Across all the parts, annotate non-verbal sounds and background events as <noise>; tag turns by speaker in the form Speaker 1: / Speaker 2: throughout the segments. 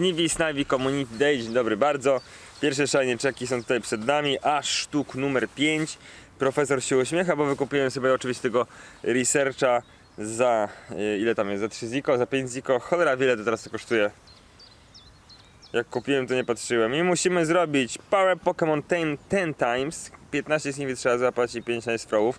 Speaker 1: Snivy, Snivy Community Day, dzień dobry bardzo. Pierwsze shiny czeki są tutaj przed nami, aż sztuk numer 5. Profesor się uśmiecha, bo wykupiłem sobie oczywiście tego researcha za, y, ile tam jest, za 3 ziko, za 5 ziko, cholera wiele to teraz to kosztuje. Jak kupiłem to nie patrzyłem. I musimy zrobić Power Pokémon 10, 10 times. 15 Snivy trzeba złapać i 5 Nice Throwów.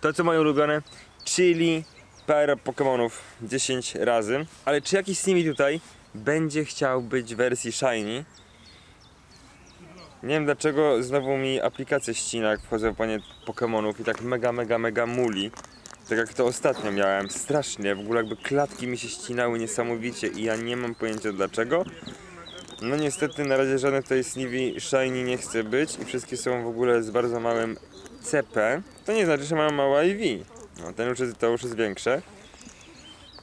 Speaker 1: To co moje ulubione, czyli Power Pokémonów 10 razy. Ale czy jakiś Snivy tutaj będzie chciał być w wersji Shiny? Nie wiem dlaczego znowu mi aplikację ścina, jak wchodzę w panie Pokémonów i tak mega, mega, mega muli. Tak jak to ostatnio miałem, strasznie, w ogóle jakby klatki mi się ścinały niesamowicie i ja nie mam pojęcia dlaczego. No niestety na razie żadne tutaj Snivy Shiny nie chce być i wszystkie są w ogóle z bardzo małym CP. To nie znaczy, że mają małe IV. No, ten już to już jest większe.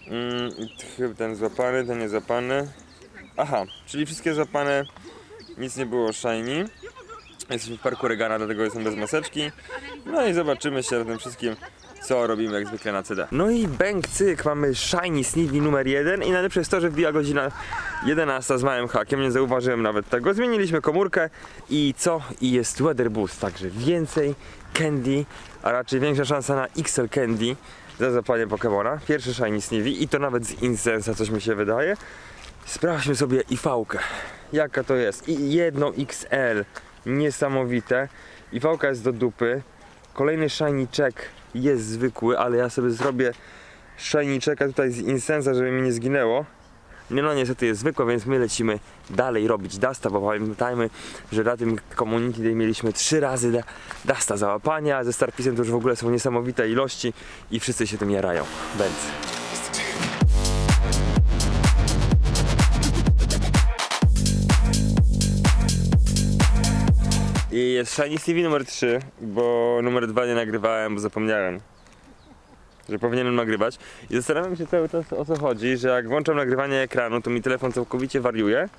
Speaker 1: Mm, ten złapany, ten nie złapany. Aha, czyli wszystkie złapane, nic nie było shiny. Jesteśmy w parku Regana, dlatego jestem bez maseczki. No i zobaczymy się na tym wszystkim, co robimy jak zwykle na CD. No i bang cyk, mamy shiny Snivy numer 1 i najlepsze jest to, że wbija godzina 11 z małym hakiem, nie zauważyłem nawet tego. Zmieniliśmy komórkę i co? I jest Weather Boost, także więcej candy, a raczej większa szansa na XL Candy za zapalenie Pokemona. Pierwszy shiny Snivy i to nawet z Incensa, coś mi się wydaje. Sprawdźmy sobie IV-kę. Jaka to jest? I jedno XL. Niesamowite. IV-ka jest do dupy. Kolejny shiny check jest zwykły, ale ja sobie zrobię shiny checka tutaj z Incensa, żeby mi nie zginęło. No, niestety jest zwykłe, więc my lecimy dalej robić Dasta, bo pamiętajmy, że na tym Community mieliśmy trzy razy da Dasta załapania, ze Starpisem to już w ogóle są niesamowite ilości i wszyscy się tym jarają. Bęc. I jest Shiny TV numer 3, bo numer 2 nie nagrywałem, bo zapomniałem, że powinienem nagrywać. I zastanawiam się cały czas o co chodzi, że jak włączam nagrywanie ekranu, to mi telefon całkowicie wariuje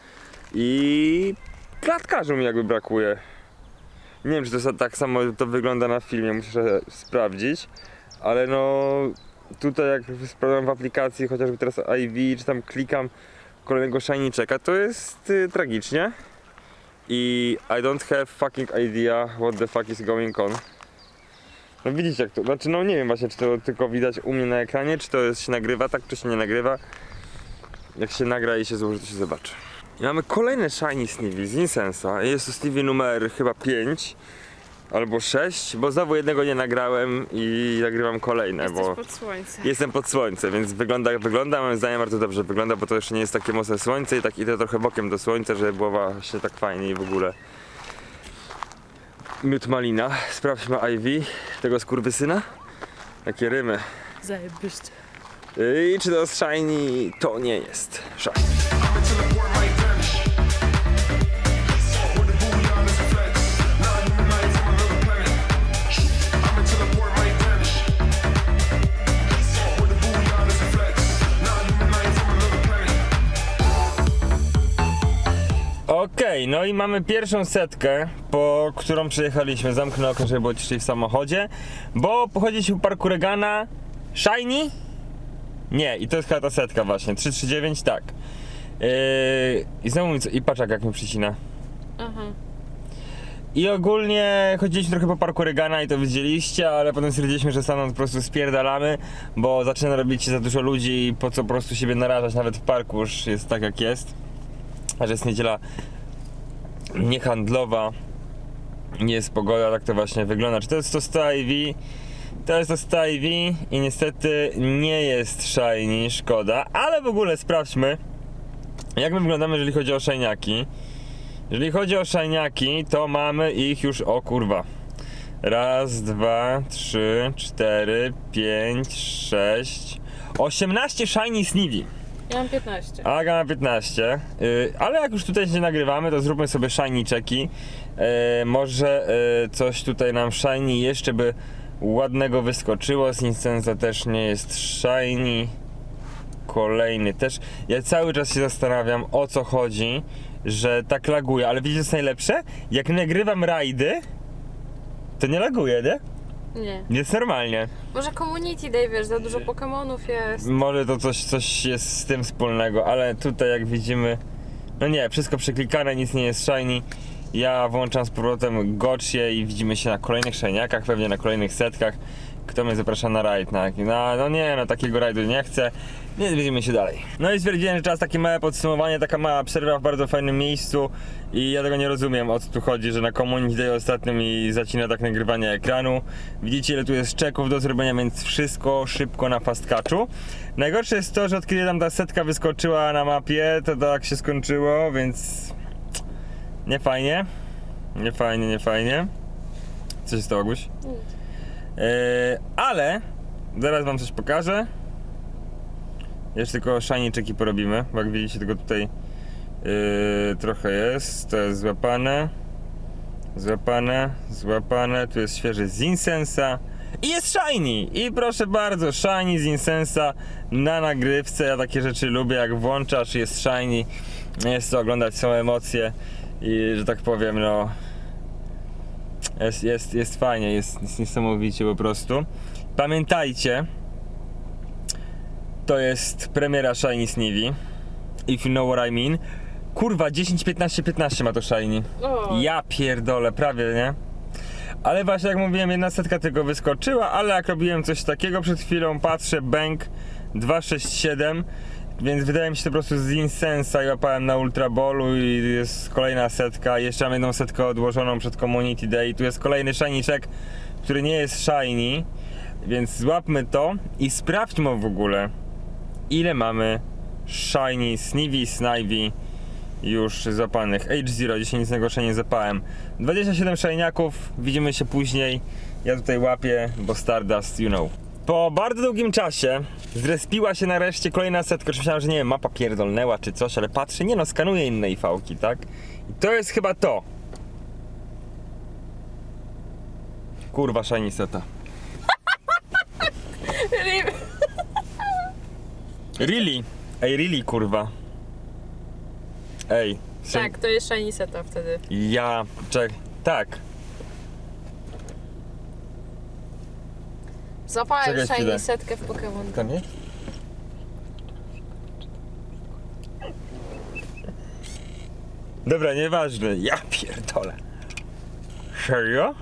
Speaker 1: i klatkarzu mi jakby brakuje. Nie wiem, czy to tak samo to wygląda na filmie, muszę sprawdzić, ale no tutaj jak sprawdzam w aplikacji, chociażby teraz IV, czy tam klikam kolejnego checka, to jest y, tragicznie i I don't have fucking idea what the fuck is going on. No widzicie jak to, znaczy no nie wiem właśnie czy to tylko widać u mnie na ekranie, czy to jest, się nagrywa tak, czy się nie nagrywa. Jak się nagra i się złoży, to się zobaczy. I mamy kolejne Shiny Snivy z Insensa. Jest to Snivy numer chyba 5 albo 6, bo znowu jednego nie nagrałem i nagrywam kolejne,
Speaker 2: Jesteś
Speaker 1: bo...
Speaker 2: pod słońce.
Speaker 1: Jestem pod słońce, więc wygląda jak wygląda, moim zdaniem bardzo dobrze wygląda, bo to jeszcze nie jest takie mocne słońce i tak idę trochę bokiem do słońca, żeby było właśnie tak fajnie i w ogóle. Miód malina, sprawdźmy Ivy, tego skurwysyna. Jakie rymy.
Speaker 2: Zajebiście.
Speaker 1: I czy to jest shiny? To nie jest shiny. Okej, no i mamy pierwszą setkę, po którą przyjechaliśmy. Zamknę okno, żeby było ciszej w samochodzie, bo pochodziliśmy po parku Regana. Shiny? Nie, i to jest chyba ta setka właśnie. 339, tak. Yy, I znowu mi co, i patrz jak mi przycina.
Speaker 2: Aha.
Speaker 1: I ogólnie chodziliśmy trochę po parku Regana i to widzieliście, ale potem stwierdziliśmy, że stamtąd po prostu spierdalamy, bo zaczyna robić się za dużo ludzi i po co po prostu siebie narażać, nawet w parku już jest tak jak jest. A że jest niedziela niehandlowa, nie jest pogoda, tak to właśnie wygląda. Czy to jest to Stevie? To jest to Stevie i niestety nie jest shiny, szkoda, ale w ogóle sprawdźmy, jak my wyglądamy, jeżeli chodzi o szajniaki. Jeżeli chodzi o szajniaki, to mamy ich już, o kurwa. Raz, dwa, trzy, cztery, pięć, sześć, 18 shiny Snivy.
Speaker 2: Ja mam 15.
Speaker 1: Aga ma 15, yy, ale jak już tutaj się nagrywamy, to zróbmy sobie shiny czeki. Yy, może yy, coś tutaj nam shiny jeszcze by ładnego wyskoczyło. Z też nie jest shiny. Kolejny też. Ja cały czas się zastanawiam o co chodzi, że tak laguje, ale widzicie co jest najlepsze? Jak nagrywam rajdy, to nie laguje, nie?
Speaker 2: Nie.
Speaker 1: Jest normalnie.
Speaker 2: Może Community Day, wiesz, za dużo Pokemonów jest.
Speaker 1: Może to coś, coś jest z tym wspólnego, ale tutaj jak widzimy No nie, wszystko przeklikane, nic nie jest shiny. Ja włączam z powrotem gotchie i widzimy się na kolejnych shiniakach, pewnie na kolejnych setkach. Kto mnie zaprasza na rajd? Na, na, no nie, no takiego rajdu nie chcę. Więc widzimy się dalej. No i stwierdziłem, że czas takie małe podsumowanie, taka mała przerwa w bardzo fajnym miejscu i ja tego nie rozumiem o co tu chodzi, że na Community Day ostatnio mi zacina tak nagrywanie ekranu. Widzicie ile tu jest czeków do zrobienia, więc wszystko szybko na fast catchu. Najgorsze jest to, że od kiedy tam ta setka wyskoczyła na mapie, to tak się skończyło, więc nie fajnie. Nie fajnie, nie fajnie. Co się stało, Guś? Yy, ale zaraz wam coś pokażę. Jeszcze tylko checki porobimy, bo jak widzicie tylko tutaj yy, trochę jest, to jest złapane. Złapane, złapane, tu jest świeży z i jest shiny! I proszę bardzo, shiny z na nagrywce, ja takie rzeczy lubię, jak włączasz jest shiny, jest to oglądać, są emocje i że tak powiem, no jest, jest, jest fajnie, jest, jest niesamowicie po prostu. Pamiętajcie, to jest premiera Shiny Snivy. If you know what I mean. Kurwa, 10, 15, 15 ma to Shiny.
Speaker 2: O,
Speaker 1: Ja pierdolę, prawie, nie? Ale właśnie jak mówiłem, jedna setka tylko wyskoczyła, ale jak robiłem coś takiego przed chwilą, patrzę, bank 267, więc wydaje mi się to po prostu z Insensa i łapałem na Ultra Ballu i jest kolejna setka, jeszcze mam jedną setkę odłożoną przed Community Day, tu jest kolejny shiniczek, który nie jest shiny, więc złapmy to i sprawdźmy w ogóle, ile mamy shiny Snivy, Snivy, już zapanych. H0, dzisiaj nic innego nie zapałem. 27 szajniaków, widzimy się później. Ja tutaj łapię, bo Stardust, you know. Po bardzo długim czasie zrespiła się nareszcie kolejna setka. Już myślałem, że nie wiem, mapa pierdolnęła czy coś, ale patrzę, nie no, skanuję inne IV-ki, tak? I to jest chyba to. Kurwa, shiny seta. <laughs> Really? Ej, really, kurwa. Ej.
Speaker 2: tak, to jest shiny seta wtedy.
Speaker 1: Ja. Czek. Tak.
Speaker 2: Zapałem
Speaker 1: Czekaj chwilę.
Speaker 2: shiny setkę w Pokémon.
Speaker 1: Tam jest? Dobra, nieważne. Ja pierdolę. Serio?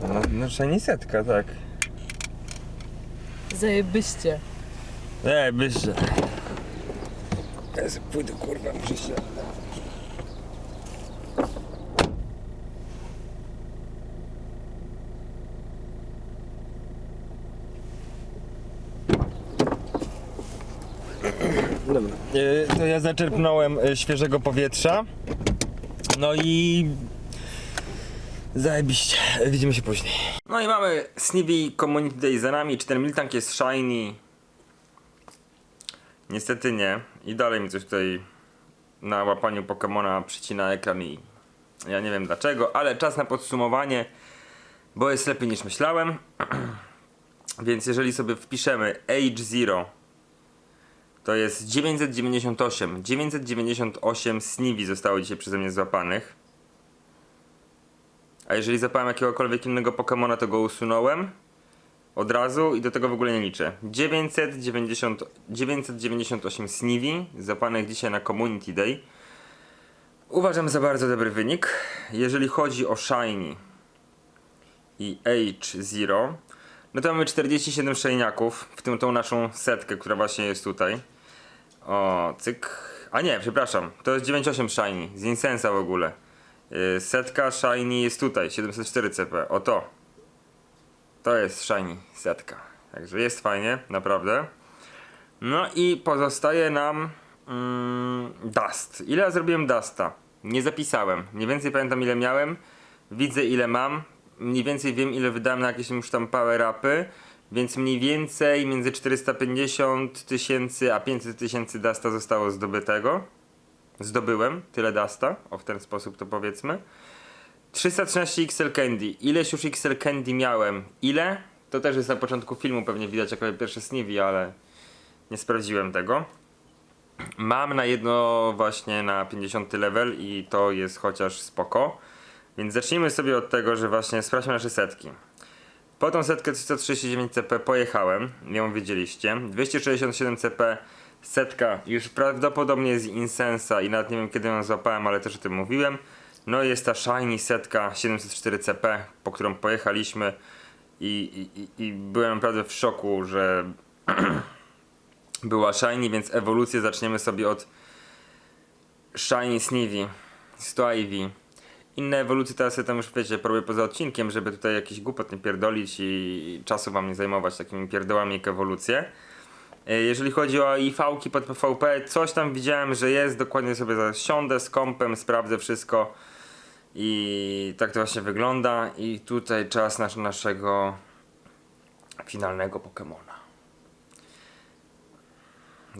Speaker 1: No, no szani setka, tak.
Speaker 2: Zajebyście.
Speaker 1: Nie, byście. Pójdę, kurwa, muszę się... Dobra. E, To ja zaczerpnąłem e, świeżego powietrza. No i... Zajebiście. Widzimy się później. No i mamy Snivy Community Day za nami. Czy ten Miltank jest shiny? Niestety nie. I dalej mi coś tutaj na łapaniu Pokemona przycina ekran i ja nie wiem dlaczego, ale czas na podsumowanie, bo jest lepiej niż myślałem. <clears throat> Więc jeżeli sobie wpiszemy Age Zero, to jest 998. 998 Snivy zostało dzisiaj przeze mnie złapanych. A jeżeli zapałem jakiegokolwiek innego Pokemona, to go usunąłem od razu i do tego w ogóle nie liczę. 990, 998 Snivy, zapanych dzisiaj na Community Day. Uważam za bardzo dobry wynik. Jeżeli chodzi o Shiny i H0, no to mamy 47 Shiny'aków, w tym tą naszą setkę, która właśnie jest tutaj. O, cyk. A nie, przepraszam, to jest 98 Shiny, z Insensa w ogóle. Yy, setka Shiny jest tutaj, 704 CP, o to. To jest shiny setka. Także jest fajnie, naprawdę. No i pozostaje nam mm, Dust. Ile ja zrobiłem Dusta? Nie zapisałem. Mniej więcej pamiętam ile miałem. Widzę ile mam. Mniej więcej wiem ile wydałem na jakieś już tam power upy. Więc mniej więcej między 450 tysięcy a 500 tysięcy Dusta zostało zdobytego. Zdobyłem tyle Dusta. O w ten sposób to powiedzmy. 313 XL Candy. Ileś już XL Candy miałem? Ile? To też jest na początku filmu, pewnie widać jako pierwsze Snivy, ale nie sprawdziłem tego. Mam na jedno właśnie na 50 level i to jest chociaż spoko. Więc zacznijmy sobie od tego, że właśnie sprawdźmy nasze setki. Po tą setkę 139 CP pojechałem, ją wiedzieliście. 267 CP setka już prawdopodobnie z Insensa i nawet nie wiem kiedy ją złapałem, ale też o tym mówiłem. No i jest ta Shiny setka 704 CP, po którą pojechaliśmy i, i, i- byłem naprawdę w szoku, że <clears throat> była Shiny, więc ewolucję zaczniemy sobie od Shiny Snivy, 100 Ivy. Inne ewolucje teraz ja tam już wiecie, robię poza odcinkiem, żeby tutaj jakiś głupot nie pierdolić i czasu wam nie zajmować takimi pierdołami jak ewolucje. E, Jeżeli chodzi o IV-ki pod PvP, coś tam widziałem, że jest, dokładnie sobie zaraz siądę z kompem, sprawdzę wszystko i tak to właśnie wygląda i tutaj czas nasz, naszego finalnego Pokemona.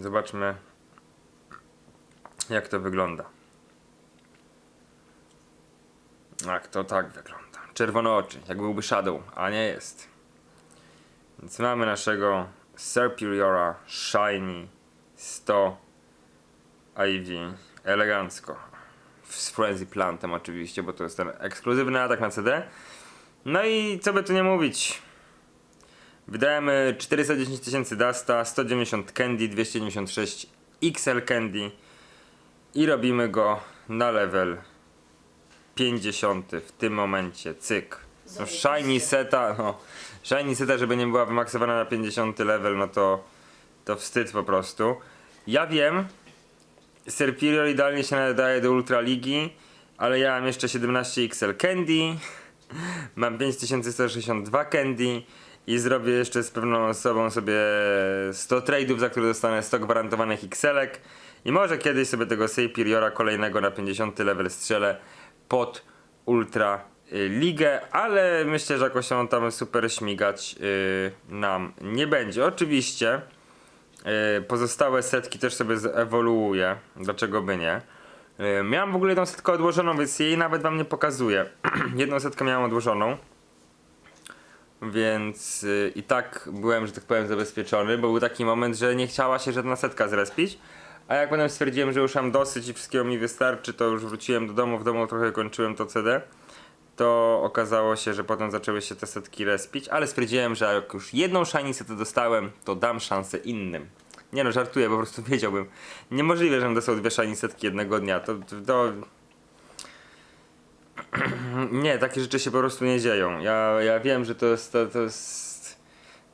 Speaker 1: Zobaczmy jak to wygląda. Tak, to tak wygląda. Czerwone oczy, jak byłby Shadow, a nie jest. Więc mamy naszego Serperiora Shiny 100 IV. Elegancko. Z Frenzy Plantem oczywiście, bo to jest ten ekskluzywny atak na CD. No i co by tu nie mówić. Wydajemy 410 tysięcy Dasta, 190 Candy, 296 XL Candy i robimy go na level 50 w tym momencie, cyk. No shiny seta, no, shiny seta, żeby nie była wymaksowana na 50 level, no to, to wstyd po prostu. Ja wiem, Serperior idealnie się nadaje do Ultra Ligi, ale ja mam jeszcze 17 XL Candy, <laughs> mam 5162 Candy i zrobię jeszcze z pewną osobą sobie 100 tradeów, za które dostanę 100 gwarantowanych XL-ek i może kiedyś sobie tego Serperiora kolejnego na 50 level strzelę pod Ultra y, Ligę, ale myślę, że jakoś on tam super śmigać y, nam nie będzie. Oczywiście y, pozostałe setki też sobie ewoluuje, dlaczego by nie. Miałem w ogóle jedną setkę odłożoną, więc jej nawet wam nie pokazuję. <clears throat> jedną setkę miałem odłożoną. Więc i tak byłem, że tak powiem, zabezpieczony, bo był taki moment, że nie chciała się żadna setka zrespić. A jak potem stwierdziłem, że już mam dosyć i wszystkiego mi wystarczy, to już wróciłem do domu, w domu trochę kończyłem to CD. To okazało się, że potem zaczęły się te setki respić, ale stwierdziłem, że jak już jedną shiny setę dostałem, to dam szansę innym. Nie no, żartuję, po prostu <laughs> wiedziałbym. Niemożliwe, żebym dostał dwie shiny setki jednego dnia. To, to, to... <clears throat> Nie, takie rzeczy się po prostu nie dzieją. Ja, ja wiem, że to jest, to, to jest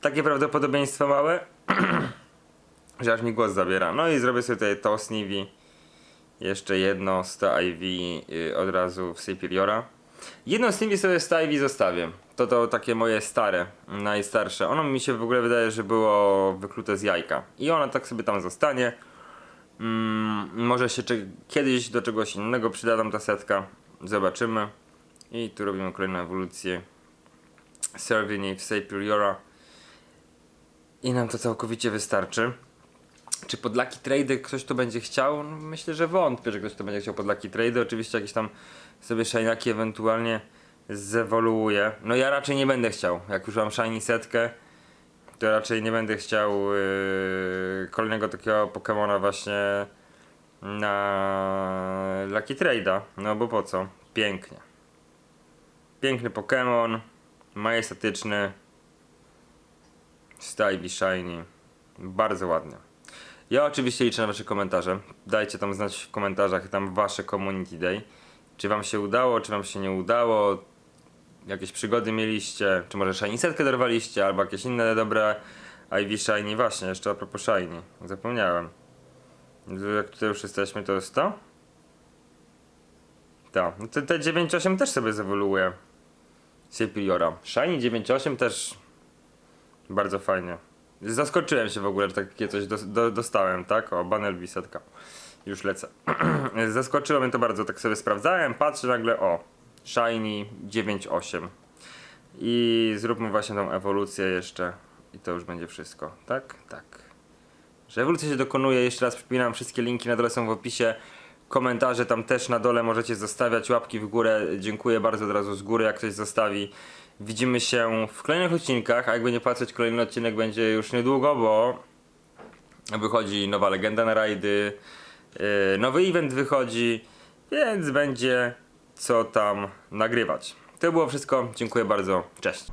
Speaker 1: takie prawdopodobieństwo małe, <clears throat> że aż mi głos zabiera. No i zrobię sobie tutaj to Snivi. Jeszcze jedno 100 IV y, od razu w Superiora. Jedno Snivi sobie 100 IV zostawię. To to takie moje stare, najstarsze. Ono mi się w ogóle wydaje, że było wyklute z jajka. I ona tak sobie tam zostanie. Mm, może się kiedyś do czegoś innego przyda nam ta setka. Zobaczymy. I tu robimy kolejną ewolucję. Servini w Superiora. I nam to całkowicie wystarczy. Czy pod Lucky Trade ktoś to będzie chciał? No, myślę, że wątpię, że ktoś to będzie chciał pod Lucky Trade. Oczywiście jakieś tam sobie shiniaki ewentualnie zewoluuje. No ja raczej nie będę chciał. Jak już mam shiny setkę, to raczej nie będę chciał yy, kolejnego takiego Pokemona właśnie na Lucky Trade'a. No bo po co? Pięknie. Piękny Pokemon, majestatyczny, Stivey Shiny, bardzo ładnie. Ja oczywiście liczę na wasze komentarze. Dajcie tam znać w komentarzach tam wasze community day. Czy wam się udało, czy wam się nie udało. Jakieś przygody mieliście, czy może Shiny setkę dorwaliście, albo jakieś inne dobre Ivy Shiny. Właśnie, jeszcze a propos Shiny. Zapomniałem. Jak tutaj już jesteśmy, to jest to? Tak, no te, te 9.8 też sobie zewoluuje. Superiora. Shiny 9.8 też bardzo fajnie. Zaskoczyłem się w ogóle, że takie coś do, do, dostałem, tak? O, Banel Bisetka. Już lecę. <clears throat> Zaskoczyło mnie to bardzo, tak sobie sprawdzałem, patrzę nagle, o, Shiny 9.8. I zróbmy właśnie tą ewolucję jeszcze i to już będzie wszystko, tak? Tak. Że ewolucja się dokonuje, jeszcze raz przypominam, wszystkie linki na dole są w opisie. Komentarze tam też na dole możecie zostawiać, łapki w górę. Dziękuję bardzo od razu z góry, jak ktoś zostawi. Widzimy się w kolejnych odcinkach, a jakby nie patrzeć, kolejny odcinek będzie już niedługo, bo wychodzi nowa legenda na rajdy, yy, nowy event wychodzi, więc będzie co tam nagrywać. To było wszystko, dziękuję bardzo, cześć.